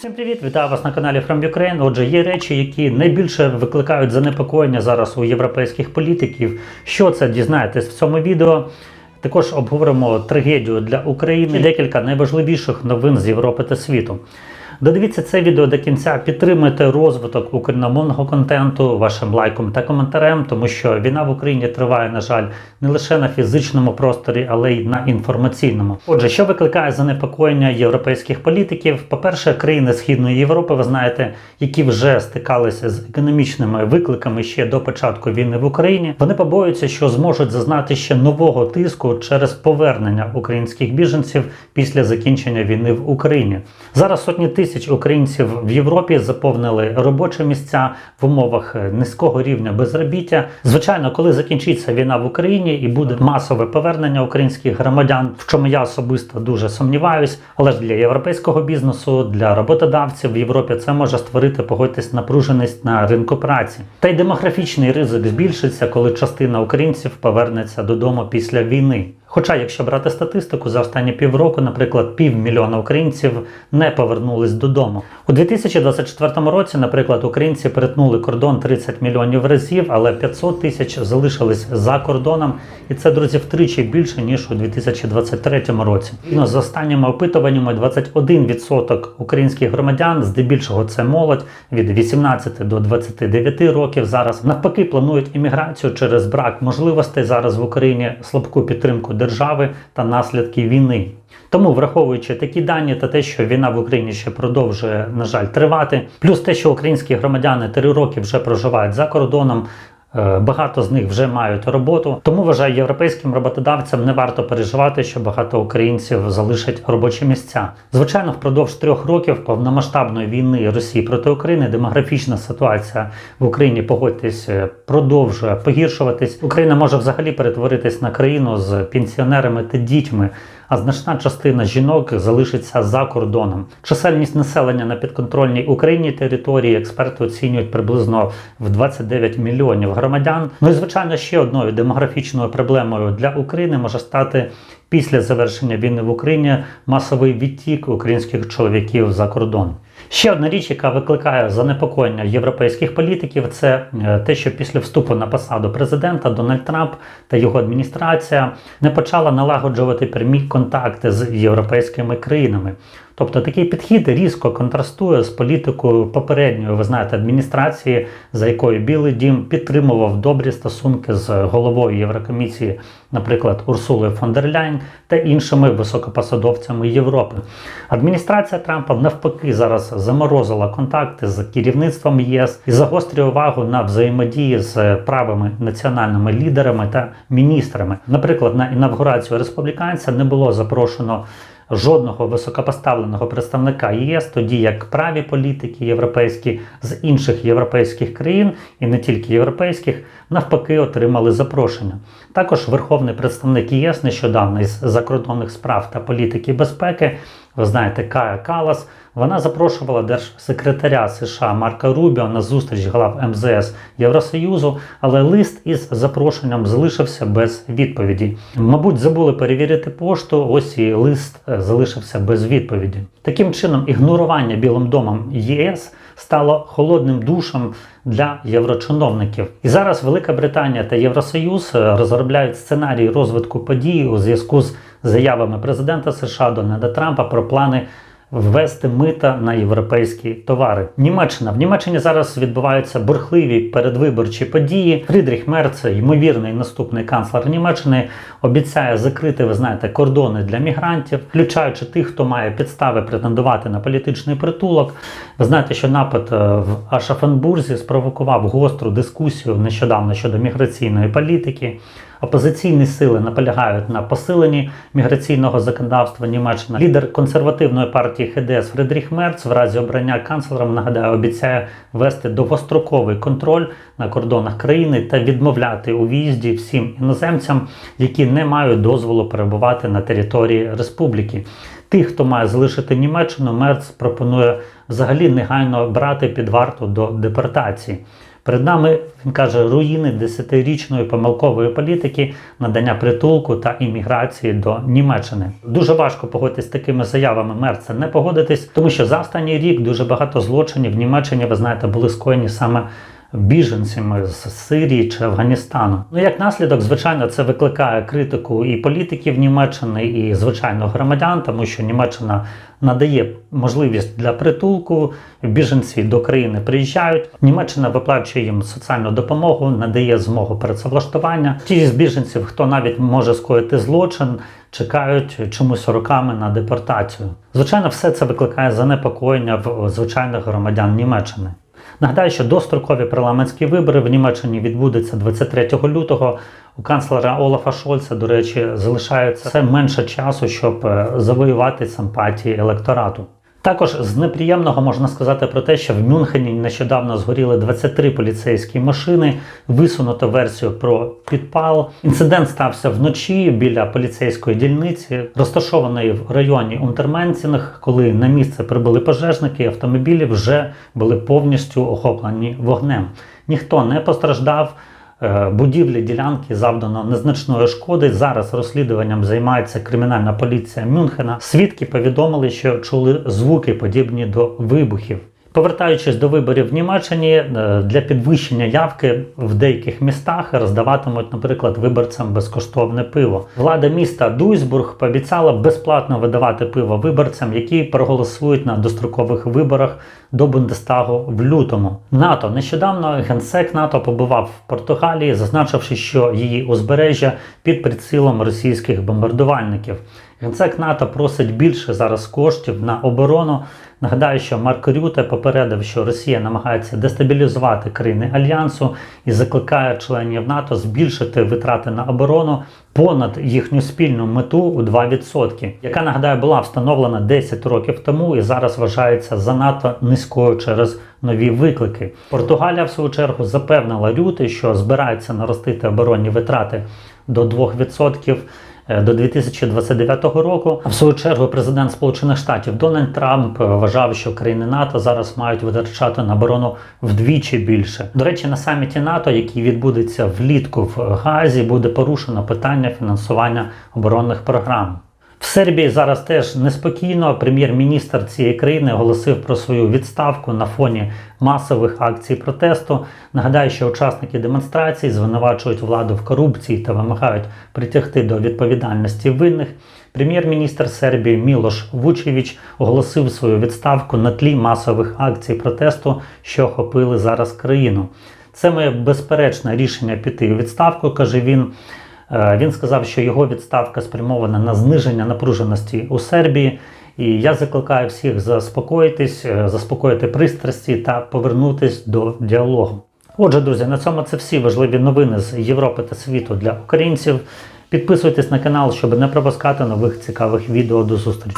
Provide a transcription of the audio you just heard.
Всім привіт, вітаю вас на каналі From Ukraine. Отже, є речі, які найбільше викликають занепокоєння зараз у європейських політиків. Що це дізнаєтесь в цьому відео? Також обговоримо трагедію для України, декілька найважливіших новин з Європи та світу. Додивіться це відео до кінця, підтримуйте розвиток україномовного контенту вашим лайком та коментарем, тому що війна в Україні триває, на жаль, не лише на фізичному просторі, але й на інформаційному. Отже, що викликає занепокоєння європейських політиків? По-перше, країни Східної Європи, ви знаєте, які вже стикалися з економічними викликами ще до початку війни в Україні. Вони побоюються, що зможуть зазнати ще нового тиску через повернення українських біженців після закінчення війни в Україні. Зараз сотні тисяч українців в Європі заповнили робочі місця в умовах е, низького рівня безробіття. Звичайно, коли закінчиться війна в Україні і буде масове повернення українських громадян, в чому я особисто дуже сумніваюсь, але ж для європейського бізнесу, для роботодавців в Європі це може створити погодьтесь напруженість на ринку праці. Та й демографічний ризик збільшиться, коли частина українців повернеться додому після війни. Хоча, якщо брати статистику, за останні півроку, наприклад, півмільйона українців не повернулись додому. У 2024 році, наприклад, українці перетнули кордон 30 мільйонів разів, але 500 тисяч залишились за кордоном, і це, друзі, втричі більше ніж у 2023 році. Ну, за останніми опитуваннями, 21% українських громадян, здебільшого це молодь від 18 до 29 років. Зараз навпаки планують імміграцію через брак можливостей зараз в Україні слабку підтримку держави та наслідки війни. Тому, враховуючи такі дані та те, що війна в Україні ще продовжує, на жаль, тривати, плюс те, що українські громадяни три роки вже проживають за кордоном. Е, Багато з них вже мають роботу, тому вважаю, європейським роботодавцям не варто переживати, що багато українців залишать робочі місця. Звичайно, впродовж трьох років повномасштабної війни Росії проти України демографічна ситуація в Україні, погодьтесь, е, продовжує погіршуватись. Україна може взагалі перетворитись на країну з пенсіонерами та дітьми а значна частина жінок залишиться за кордоном. Чисельність населення на підконтрольній Україні території експерти оцінюють приблизно в 29 мільйонів громадян. Ну і звичайно, ще одною демографічною проблемою для України може стати після завершення війни в Україні масовий відтік українських чоловіків за кордон. Ще одна річ, яка викликає занепокоєння європейських політиків, це е, те, що після вступу на посаду президента Дональд Трамп та його адміністрація не почала налагоджувати прямі контакти з європейськими країнами. Тобто такий підхід різко контрастує з політикою попередньої, ви знаєте, адміністрації, за якою Білий Дім підтримував добрі стосунки з головою Єврокомісії, наприклад, Урсулою фон дер Ляйн та іншими високопосадовцями Європи. Адміністрація Трампа навпаки зараз заморозила контакти з керівництвом ЄС і загострює увагу на взаємодії з правими національними лідерами та міністрами. Наприклад, на інавгурацію республіканця не було запрошено жодного високопоставленого представника ЄС, тоді як праві політики європейські з інших європейських країн і не тільки європейських навпаки отримали запрошення. Також верховний представник ЄС нещодавно із закордонних справ та політики безпеки. Ви знаєте, Кая Калас, вона запрошувала держсекретаря США Марка Рубіо на зустріч глав МЗС Євросоюзу, але лист із запрошенням залишився без відповіді. Мабуть, забули перевірити пошту. Ось і лист е, залишився без відповіді. Таким чином, ігнорування Білим домом ЄС стало холодним душем для єврочиновників. І зараз Велика Британія та Євросоюз е, розробляють сценарій розвитку подій у зв'язку з заявами президента США Дональда Трампа про плани ввести мита на європейські товари. Німеччина в Німеччині зараз відбуваються бурхливі передвиборчі події. Фрідріх Мерц, ймовірний наступний канцлер Німеччини, обіцяє закрити, ви знаєте, кордони для мігрантів, включаючи тих, хто має підстави претендувати на політичний притулок. Ви знаєте, що напад е, в Ашафенбурзі спровокував гостру дискусію нещодавно щодо міграційної політики. Опозиційні сили наполягають на посиленні міграційного законодавства Німеччини. Лідер консервативної партії ХДС Фредріх Мерц в разі обрання канцлером нагадаю, обіцяє вести довгостроковий контроль на кордонах країни та відмовляти у в'їзді всім іноземцям, які не мають дозволу перебувати на території республіки. Тих, хто має залишити Німеччину, Мерц пропонує взагалі негайно брати під варту до депортації. Перед нами він каже руїни десятирічної помилкової політики, надання притулку та імміграції до Німеччини. Дуже важко погодитись з такими заявами. мерця не погодитись, тому що за останній рік дуже багато злочинів в Німеччині, ви знаєте, були скоєні саме біженцями з Сирії чи Афганістану. Ну як наслідок, звичайно, це викликає критику і політиків Німеччини, і звичайно громадян, тому що Німеччина надає можливість для притулку. Біженці до країни приїжджають. Німеччина виплачує їм соціальну допомогу, надає змогу працевлаштування. Ті з біженців, хто навіть може скоїти злочин, чекають чомусь роками на депортацію. Звичайно, все це викликає занепокоєння в звичайних громадян Німеччини. Нагадаю, що дострокові парламентські вибори в Німеччині відбудуться 23 лютого. У канцлера Олафа Шольца, до речі, залишається все менше часу, щоб е, завоювати симпатії електорату. Також з неприємного можна сказати про те, що в Мюнхені нещодавно згоріли 23 поліцейські машини, висунуто версію про підпал. Інцидент стався вночі біля поліцейської дільниці, розташованої в районі Унтерменцінг, коли на місце прибули пожежники, автомобілі вже були повністю охоплені вогнем. Ніхто не постраждав. Е, Будівлі ділянки завдано незначної шкоди. Зараз розслідуванням займається кримінальна поліція Мюнхена. Свідки повідомили, що чули звуки подібні до вибухів. Повертаючись до виборів в Німеччині, е, для підвищення явки в деяких містах роздаватимуть, наприклад, виборцям безкоштовне пиво. Влада міста Дуйсбург пообіцяла безплатно видавати пиво виборцям, які проголосують на дострокових виборах до Бундестагу в лютому. НАТО нещодавно генсек НАТО побував в Португалії, зазначивши, що її узбережжя під прицілом російських бомбардувальників. Генсек НАТО просить більше зараз коштів на оборону. Нагадаю, що Марк Рюте попередив, що Росія намагається дестабілізувати країни альянсу і закликає членів НАТО збільшити витрати на оборону понад їхню спільну мету у 2%, яка нагадаю була встановлена 10 років тому і зараз вважається занадто низькою через нові виклики. Португалія, в свою чергу, запевнила Рюте, що збирається наростити оборонні витрати до 2% е, до 2029 року. А в свою чергу президент Сполучених Штатів Дональд Трамп е, вважав, що країни НАТО зараз мають витрачати на оборону вдвічі більше. До речі, на саміті НАТО, який відбудеться влітку в Газі, буде порушено питання фінансування оборонних програм. В Сербії зараз теж неспокійно. Прем'єр-міністр цієї країни оголосив про свою відставку на фоні масових акцій протесту. Нагадаю, що учасники демонстрацій звинувачують владу в корупції та вимагають притягти до відповідальності винних. Прем'єр-міністр Сербії Мілош Вучевич оголосив свою відставку на тлі масових акцій протесту, що охопили зараз країну. Це моє безперечне рішення піти у відставку, каже він. Е, Він сказав, що його відставка спрямована на зниження напруженості у Сербії. І я закликаю всіх заспокоїтись, е, заспокоїти пристрасті та повернутись до діалогу. Отже, друзі, на цьому це всі важливі новини з Європи та світу для українців. Підписуйтесь на канал, щоб не пропускати нових цікавих відео. До зустрічі.